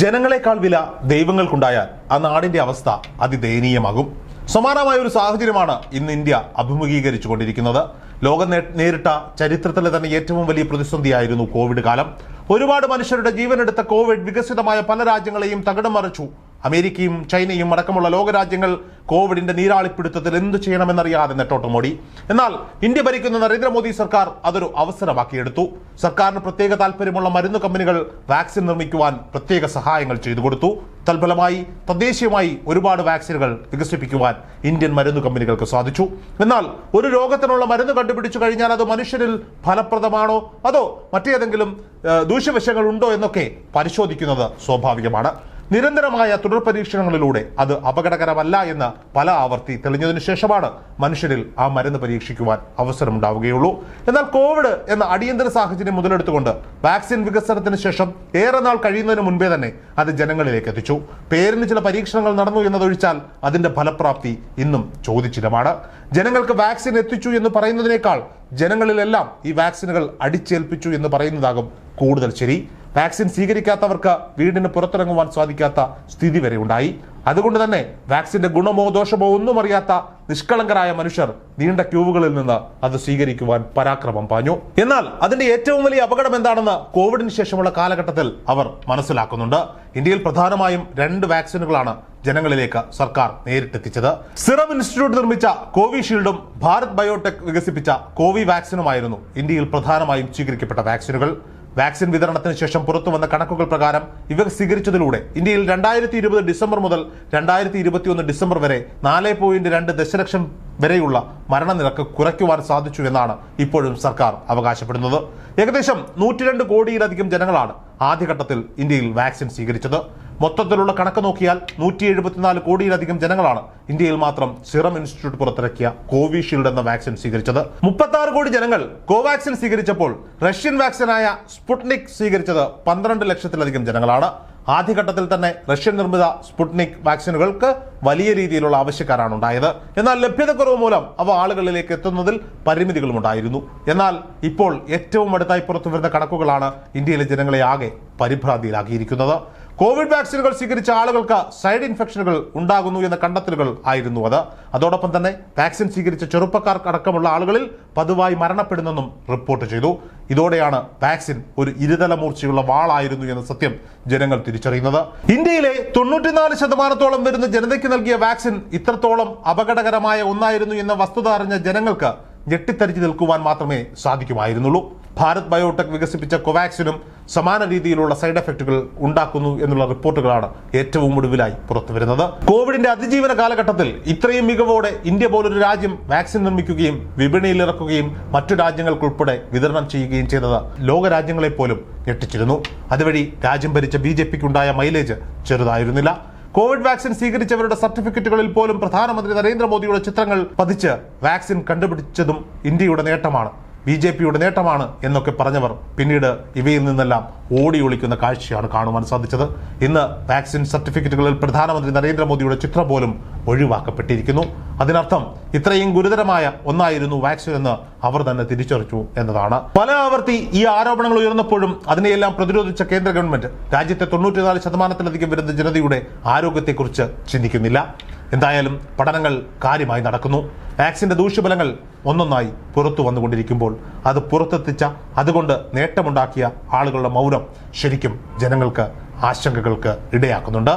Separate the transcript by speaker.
Speaker 1: ജനങ്ങളെക്കാൾ വില ദൈവങ്ങൾക്കുണ്ടായാൽ ആ നാടിന്റെ അവസ്ഥ അതിദയനീയമാകും. സമാനമായ ഒരു സാഹചര്യമാണ് ഇന്ന് ഇന്ത്യ അഭിമുഖീകരിച്ചു കൊണ്ടിരിക്കുന്നത് ലോകം നേരിട്ട ചരിത്രത്തിലെ തന്നെ ഏറ്റവും വലിയ പ്രതിസന്ധിയായിരുന്നു കോവിഡ് കാലം. ഒരുപാട് മനുഷ്യരുടെ ജീവനെടുത്ത കോവിഡ് വികസിതമായ പല രാജ്യങ്ങളെയും തകിടം മറിച്ചു. അമേരിക്കയും ചൈനയും അടക്കമുള്ള ലോകരാജ്യങ്ങൾ കോവിഡിന്റെ നീരാളിപ്പിടുത്തത്തിൽ എന്ത് ചെയ്യണമെന്നറിയാതെ നെട്ടോട്ടമോടി എന്നാൽ ഇന്ത്യ ഭരിക്കുന്ന നരേന്ദ്രമോദി സർക്കാർ അതൊരു അവസരമാക്കിയെടുത്തു. സർക്കാരിന് പ്രത്യേക താല്പര്യമുള്ള മരുന്ന് കമ്പനികൾ വാക്സിൻ നിർമ്മിക്കുവാൻ പ്രത്യേക സഹായങ്ങൾ ചെയ്തു കൊടുത്തു. തൽഫലമായി തദ്ദേശീയമായി ഒരുപാട് വാക്സിനുകൾ വികസിപ്പിക്കുവാൻ ഇന്ത്യൻ മരുന്ന് കമ്പനികൾക്ക് സാധിച്ചു. എന്നാൽ ഒരു രോഗത്തിനുള്ള മരുന്ന് കണ്ടുപിടിച്ചു കഴിഞ്ഞാൽ അത് മനുഷ്യരിൽ ഫലപ്രദമാണോ? അതോ മറ്റേതെങ്കിലും ദൂഷ്യവശങ്ങൾ ഉണ്ടോ എന്നൊക്കെ പരിശോധിക്കുന്നത് സ്വാഭാവികമാണ്. നിരന്തരമായ തുടർ പരീക്ഷണങ്ങളിലൂടെ അത് അപകടകരമല്ല എന്ന് പല ആവർത്തി തെളിഞ്ഞതിനു ശേഷമാണ് മനുഷ്യരിൽ ആ മരുന്ന് പരീക്ഷിക്കുവാൻ അവസരമുണ്ടാവുകയുള്ളൂ. എന്നാൽ കോവിഡ് എന്ന അടിയന്തര സാഹചര്യം മുതലെടുത്തുകൊണ്ട് വാക്സിൻ വികസനത്തിന് ശേഷം ഏറെ നാൾ കഴിയുന്നതിന് മുൻപേ തന്നെ അത് ജനങ്ങളിലേക്ക് എത്തിച്ചു. പേരിന് ചില പരീക്ഷണങ്ങൾ നടന്നു എന്നതൊഴിച്ചാൽ അതിന്റെ ഫലപ്രാപ്തി ഇന്നും ചോദിച്ചിടമാണ് ജനങ്ങൾക്ക് വാക്സിൻ എത്തിച്ചു എന്ന് പറയുന്നതിനേക്കാൾ ജനങ്ങളിലെല്ലാം ഈ വാക്സിനുകൾ അടിച്ചേൽപ്പിച്ചു എന്ന് പറയുന്നതാകും കൂടുതൽ ശരി. വാക്സിൻ സ്വീകരിക്കാത്തവർക്ക് വീടിന് പുറത്തിറങ്ങുവാൻ സാധിക്കാത്ത സ്ഥിതി വരെ ഉണ്ടായി. അതുകൊണ്ട് തന്നെ വാക്സിന്റെ ഗുണമോ ദോഷമോ ഒന്നും അറിയാത്ത നിഷ്കളങ്കരായ മനുഷ്യർ നീണ്ട ക്യൂവുകളിൽ നിന്ന് അത് സ്വീകരിക്കുവാൻ പരാക്രമം പാഞ്ഞു. എന്നാൽ അതിന്റെ ഏറ്റവും വലിയ അപകടം എന്താണെന്ന് കോവിഡിന് ശേഷമുള്ള കാലഘട്ടത്തിൽ അവർ മനസ്സിലാക്കുന്നുണ്ട്. ഇന്ത്യയിൽ പ്രധാനമായും രണ്ട് വാക്സിനുകളാണ് ജനങ്ങളിലേക്ക് സർക്കാർ നേരിട്ടെത്തിച്ചത്. സിറം ഇൻസ്റ്റിറ്റ്യൂട്ട് നിർമ്മിച്ച കോവിഷീൽഡും ഭാരത് ബയോടെക് വികസിപ്പിച്ച കോവി വാക്സിനുമായിരുന്നു ഇന്ത്യയിൽ പ്രധാനമായും സ്വീകരിക്കപ്പെട്ട വാക്സിനുകൾ. വാക്സിൻ വിതരണത്തിന് ശേഷം പുറത്തു വന്ന കണക്കുകൾ പ്രകാരം ഇവ സ്വീകരിച്ചതിലൂടെ ഇന്ത്യയിൽ രണ്ടായിരത്തി ഇരുപത് ഡിസംബർ മുതൽ രണ്ടായിരത്തി ഇരുപത്തിയൊന്ന് ഡിസംബർ വരെ നാല് പോയിന്റ് രണ്ട് ദശലക്ഷം വരെയുള്ള മരണനിരക്ക് കുറയ്ക്കുവാൻ സാധിച്ചു എന്നാണ് ഇപ്പോഴും സർക്കാർ അവകാശപ്പെടുന്നത്. ഏകദേശം നൂറ്റിരണ്ട് കോടിയിലധികം ജനങ്ങളാണ് ആദ്യഘട്ടത്തിൽ ഇന്ത്യയിൽ വാക്സിൻ സ്വീകരിച്ചത്. മൊത്തത്തിലുള്ള കണക്ക് നോക്കിയാൽ നൂറ്റി എഴുപത്തിനാല് കോടിയിലധികം ജനങ്ങളാണ് ഇന്ത്യയിൽ മാത്രം സിറം ഇൻസ്റ്റിറ്റ്യൂട്ട് പുറത്തിറക്കിയ കോവിഷീൽഡ് എന്ന വാക്സിൻ സ്വീകരിച്ചത്. മുപ്പത്തി കോടി ജനങ്ങൾ കോവാക്സിൻ സ്വീകരിച്ചപ്പോൾ റഷ്യൻ വാക്സിനായ സ്പുട്നിക് സ്വീകരിച്ചത് പന്ത്രണ്ട് ലക്ഷത്തിലധികം ജനങ്ങളാണ്. ആദ്യഘട്ടത്തിൽ തന്നെ റഷ്യൻ നിർമ്മിത സ്പുട്നിക് വാക്സിനുകൾക്ക് വലിയ രീതിയിലുള്ള ആവശ്യക്കാരാണ് ഉണ്ടായത്. എന്നാൽ ലഭ്യതക്കുറവ് മൂലം അവ ആളുകളിലേക്ക് എത്തുന്നതിൽ പരിമിതികളും ഉണ്ടായിരുന്നു. എന്നാൽ ഇപ്പോൾ ഏറ്റവും അടുത്തായി പുറത്തു വരുന്ന കണക്കുകളാണ് ഇന്ത്യയിലെ ജനങ്ങളെ ആകെ പരിഭ്രാന്തിയിലാക്കിയിരിക്കുന്നത്. കോവിഡ് വാക്സിനുകൾ സ്വീകരിച്ച ആളുകൾക്ക് സൈഡ് ഇൻഫെക്ഷനുകൾ ഉണ്ടാകുന്നു എന്ന കണ്ടെത്തലുകൾ ആയിരുന്നു അത്. അതോടൊപ്പം തന്നെ വാക്സിൻ സ്വീകരിച്ച ചെറുപ്പക്കാർക്ക് അടക്കമുള്ള ആളുകളിൽ പതിവായി മരണപ്പെടുന്നെന്നും റിപ്പോർട്ട് ചെയ്തു. ഇതോടെയാണ് വാക്സിൻ ഒരു ഇരുതല മൂർച്ചയുള്ള വാളായിരുന്നു എന്ന സത്യം ജനങ്ങൾ തിരിച്ചറിയുന്നത്. ഇന്ത്യയിലെ തൊണ്ണൂറ്റിനാല് ശതമാനത്തോളം വരുന്ന ജനതയ്ക്ക് നൽകിയ വാക്സിൻ ഇത്രത്തോളം അപകടകരമായ ഒന്നായിരുന്നു എന്ന വസ്തുത അറിഞ്ഞ ജനങ്ങൾക്ക് ഞെട്ടിത്തരിച്ചു നിൽക്കുവാൻ മാത്രമേ സാധിക്കുമായിരുന്നുള്ളൂ. ഭാരത് ബയോടെക് വികസിപ്പിച്ച കോവാക്സിനും സമാന രീതിയിലുള്ള സൈഡ് എഫക്റ്റുകൾ ഉണ്ടാക്കുന്നു എന്നുള്ള റിപ്പോർട്ടുകളാണ് ഏറ്റവും ഒടുവിലായി പുറത്തുവരുന്നത്. കോവിഡിന്റെ അതിജീവന കാലഘട്ടത്തിൽ ഇത്രയും മികവോടെ ഇന്ത്യ പോലൊരു രാജ്യം വാക്സിൻ നിർമ്മിക്കുകയും വിപണിയിൽ ഇറക്കുകയും മറ്റു രാജ്യങ്ങൾക്കുൾപ്പെടെ വിതരണം ചെയ്യുകയും ചെയ്തത് ലോകരാജ്യങ്ങളെ പോലും ഞെട്ടിച്ചിരുന്നു. അതുവഴി രാജ്യം ഭരിച്ച ബി ജെ പിക്കുണ്ടായ മൈലേജ് ചെറുതായിരുന്നില്ല. കോവിഡ് വാക്സിൻ സ്വീകരിച്ചവരുടെ സർട്ടിഫിക്കറ്റുകളിൽ പോലും പ്രധാനമന്ത്രി നരേന്ദ്രമോദിയുടെ ചിത്രങ്ങൾ പതിച്ച് വാക്സിൻ കണ്ടുപിടിച്ചതും ഇന്ത്യയുടെ നേട്ടമാണ്. ബി ജെ പിയുടെ നേട്ടമാണ് എന്നൊക്കെ പറഞ്ഞവർ പിന്നീട് ഇവയിൽ നിന്നെല്ലാം ഓടി ഒളിക്കുന്ന കാഴ്ചയാണ് കാണുവാൻ സാധിച്ചത്. ഇന്ന് വാക്സിൻ സർട്ടിഫിക്കറ്റുകളിൽ പ്രധാനമന്ത്രി നരേന്ദ്രമോദിയുടെ ചിത്രം പോലും ഒഴിവാക്കപ്പെട്ടിരിക്കുന്നു. അതിനർത്ഥം ഇത്രയും ഗുരുതരമായ ഒന്നായിരുന്നു വാക്സിൻ എന്ന് അവർ തന്നെ തിരിച്ചറിച്ചു എന്നതാണ്. പല ആവർത്തി ഈ ആരോപണങ്ങൾ ഉയർന്നപ്പോഴും അതിനെയെല്ലാം പ്രതിരോധിച്ച കേന്ദ്ര ഗവൺമെന്റ് രാജ്യത്തെ തൊണ്ണൂറ്റിനാല് ശതമാനത്തിലധികം വരുന്ന ജനതയുടെ ആരോഗ്യത്തെക്കുറിച്ച് ചിന്തിക്കുന്നില്ല. എന്തായാലും പഠനങ്ങൾ കാര്യമായി നടക്കുന്നു. വാക്സിന്റെ ദൂഷ്യഫലങ്ങൾ ഒന്നൊന്നായി പുറത്തു വന്നുകൊണ്ടിരിക്കുമ്പോൾ അത് പുറത്തെത്തിച്ച അതുകൊണ്ട് നേട്ടമുണ്ടാക്കിയ ആളുകളുടെ മൗനം ശരിക്കും ജനങ്ങൾക്ക് ആശങ്കകൾക്ക് ഇടയാക്കുന്നുണ്ട്.